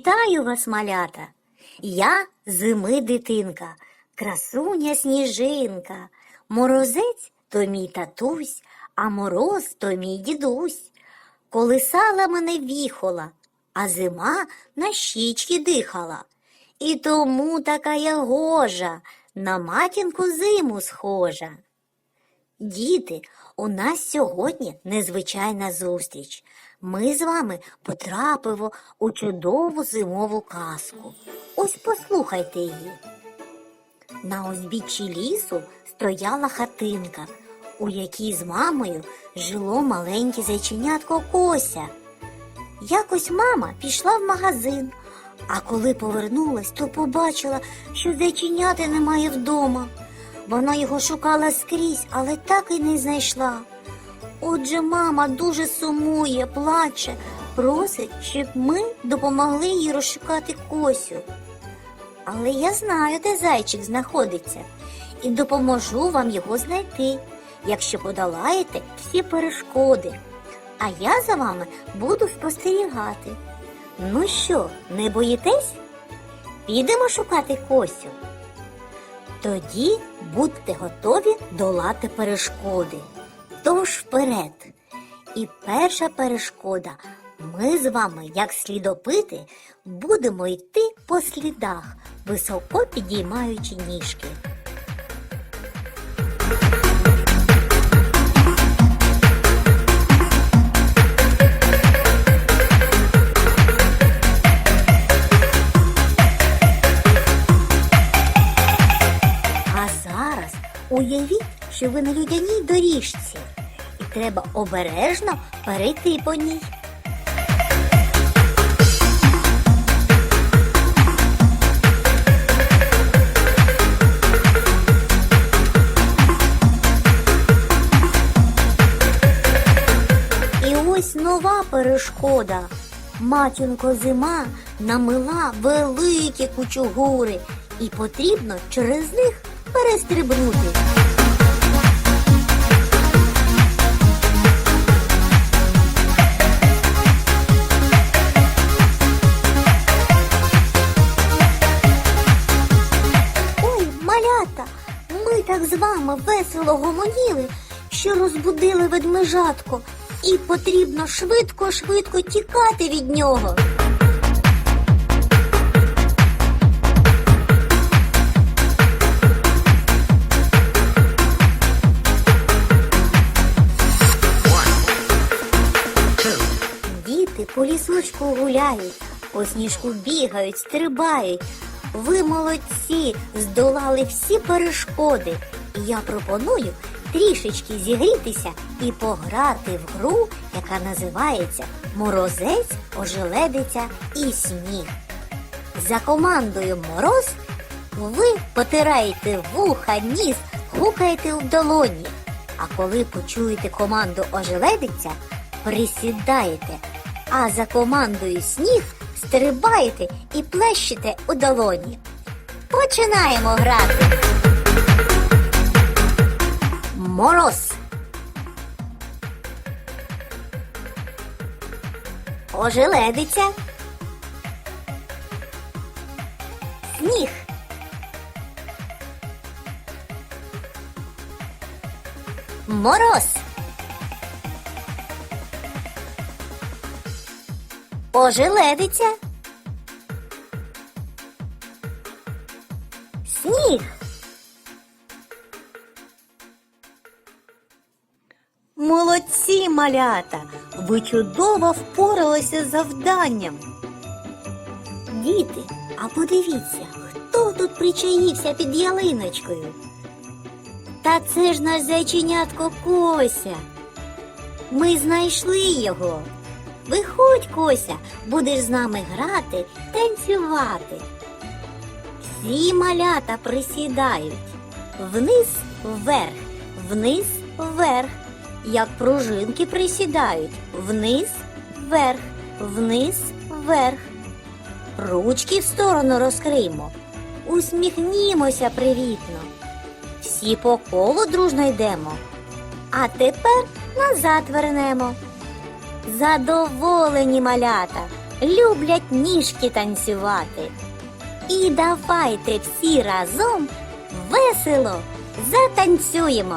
Вітаю вас, малята! Я зими дитинка, красуня сніжинка, морозець то мій татусь, а мороз то мій дідусь. Колисала мене віхола, а зима на щічки дихала. І тому така я гожа, на матінку зиму схожа. Діти, у нас сьогодні незвичайна зустріч. Ми з вами потрапимо у чудову зимову казку. Ось послухайте її. На узбіччі лісу стояла хатинка, у якій з мамою жило маленьке зайченятко Кося. Якось мама пішла в магазин, а коли повернулась, то побачила, що зайченяти немає вдома. Вона його шукала скрізь, але так і не знайшла. Отже, мама дуже сумує, плаче, просить, щоб ми допомогли їй розшукати Косю. Але я знаю, де зайчик знаходиться, і допоможу вам його знайти, якщо подолаєте всі перешкоди. А я за вами буду спостерігати. Ну що, не боїтесь? Підемо шукати Косю. Тоді будьте готові долати перешкоди. Тож вперед. І перша перешкода. Ми з вами, як слідопити, будемо йти по слідах, високо підіймаючи ніжки. Що ви на людяній доріжці, і треба обережно перейти по ній. І ось нова перешкода. Матінко зима намила великі кучугури, і потрібно через них перестрибнути. Так з вами весело гомоніли, що розбудили ведмежатко, і потрібно швидко-швидко тікати від нього. Діти по лісочку гуляють, по сніжку бігають, стрибають. Ви молодці, здолали всі перешкоди. Я пропоную трішечки зігрітися і пограти в гру, яка називається Морозець, ожеледиця і сніг. За командою Мороз ви потираєте вуха, ніс, гукаєте в долоні. А коли почуєте команду ожеледиця, присідаєте, а за командою сніг стрибаєте і плещете у долоні. Починаємо грати. Мороз. Ожеледиця. Сніг. Мороз. Ожеледиця. Сніг. Молодці, малята! Ви чудово впоралися з завданням. Діти, а подивіться, хто тут причаївся під ялиночкою? Та це ж наш зайченятко Кося. Ми знайшли його. Виходь, Кося, будеш з нами грати, танцювати. Всі малята присідають. Вниз вверх, вниз вверх. Як пружинки присідають. Вниз вверх, вниз вверх. Ручки в сторону розкриємо. Усміхнімося привітно. Всі по колу дружно йдемо. А тепер назад вернемо. Задоволені малята. люблять ніжки танцювати. І давайте всі разом весело затанцюємо.